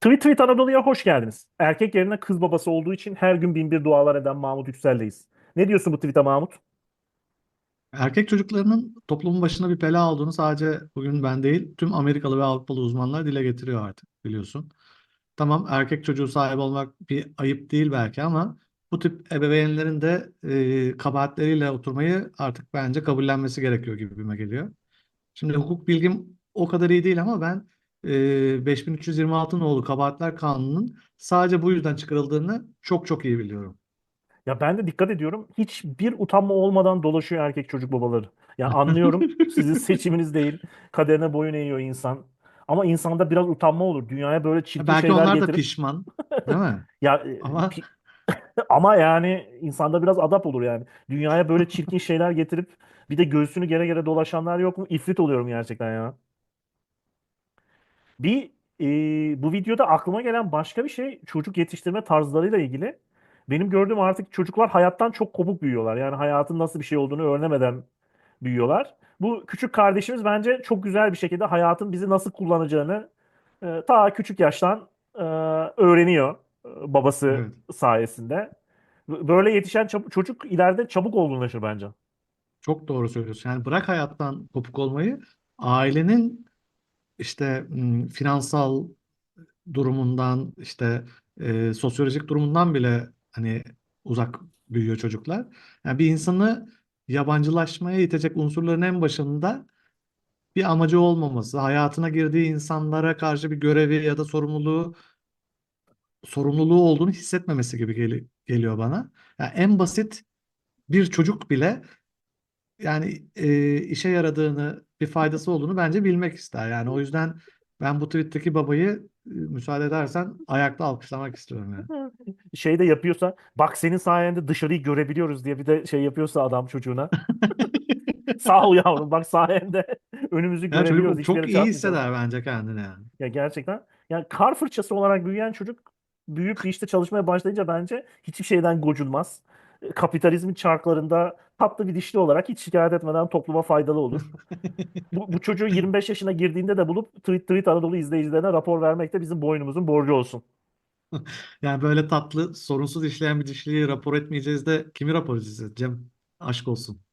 Tweet Tweet Anadolu'ya hoş geldiniz. Erkek yerine kız babası olduğu için her gün bin bir dualar eden Mahmut Yüksel'deyiz. Ne diyorsun bu tweet'e Mahmut? Erkek çocuklarının toplumun başına bir bela olduğunu sadece bugün ben değil, tüm Amerikalı ve Avrupalı uzmanlar dile getiriyor artık biliyorsun. Tamam erkek çocuğu sahibi olmak bir ayıp değil belki ama bu tip ebeveynlerin de e, kabahatleriyle oturmayı artık bence kabullenmesi gerekiyor gibime geliyor. Şimdi hukuk bilgim o kadar iyi değil ama ben e, 5326 nolu Kabahatler Kanunu'nun sadece bu yüzden çıkarıldığını çok çok iyi biliyorum. Ya ben de dikkat ediyorum. Hiçbir utanma olmadan dolaşıyor erkek çocuk babaları. Ya anlıyorum sizin seçiminiz değil. Kaderine boyun eğiyor insan. Ama insanda biraz utanma olur. Dünyaya böyle çirkin Belki şeyler onlar da getirip pişman, değil mi? ya e, Ama pi- ama yani insanda biraz adap olur yani. Dünyaya böyle çirkin şeyler getirip bir de göğsünü gere gere dolaşanlar yok mu? İfrit oluyorum gerçekten ya. Bir e, bu videoda aklıma gelen başka bir şey çocuk yetiştirme tarzlarıyla ilgili. Benim gördüğüm artık çocuklar hayattan çok kopuk büyüyorlar. Yani hayatın nasıl bir şey olduğunu öğrenemeden büyüyorlar. Bu küçük kardeşimiz bence çok güzel bir şekilde hayatın bizi nasıl kullanacağını e, ta küçük yaştan e, öğreniyor e, babası evet. sayesinde. Böyle yetişen çocuk ileride çabuk olgunlaşır bence. Çok doğru söylüyorsun. Yani bırak hayattan kopuk olmayı, ailenin işte finansal durumundan, işte e, sosyolojik durumundan bile hani uzak büyüyor çocuklar. Yani bir insanı yabancılaşmaya itecek unsurların en başında bir amacı olmaması, hayatına girdiği insanlara karşı bir görevi ya da sorumluluğu sorumluluğu olduğunu hissetmemesi gibi geli- geliyor bana. Yani en basit bir çocuk bile yani e, işe yaradığını, bir faydası olduğunu bence bilmek ister. Yani o yüzden ben bu tweet'teki babayı e, müsaade edersen ayakta alkışlamak istiyorum yani. Şey de yapıyorsa bak senin sayende dışarıyı görebiliyoruz diye bir de şey yapıyorsa adam çocuğuna. Sağ ol yavrum bak sayende önümüzü Yani görebiliyoruz. çok iyi hisseder bence kendini yani. Ya gerçekten. Yani kar fırçası olarak büyüyen çocuk büyüyüp bir işte çalışmaya başlayınca bence hiçbir şeyden gocunmaz. Kapitalizmin çarklarında tatlı bir dişli olarak hiç şikayet etmeden topluma faydalı olur. Bu, bu çocuğu 25 yaşına girdiğinde de bulup Tweet Tweet Anadolu izleyicilerine rapor vermek de bizim boynumuzun borcu olsun. Yani böyle tatlı, sorunsuz işleyen bir dişliyi rapor etmeyeceğiz de kimi rapor edeceğiz Cem? Aşk olsun.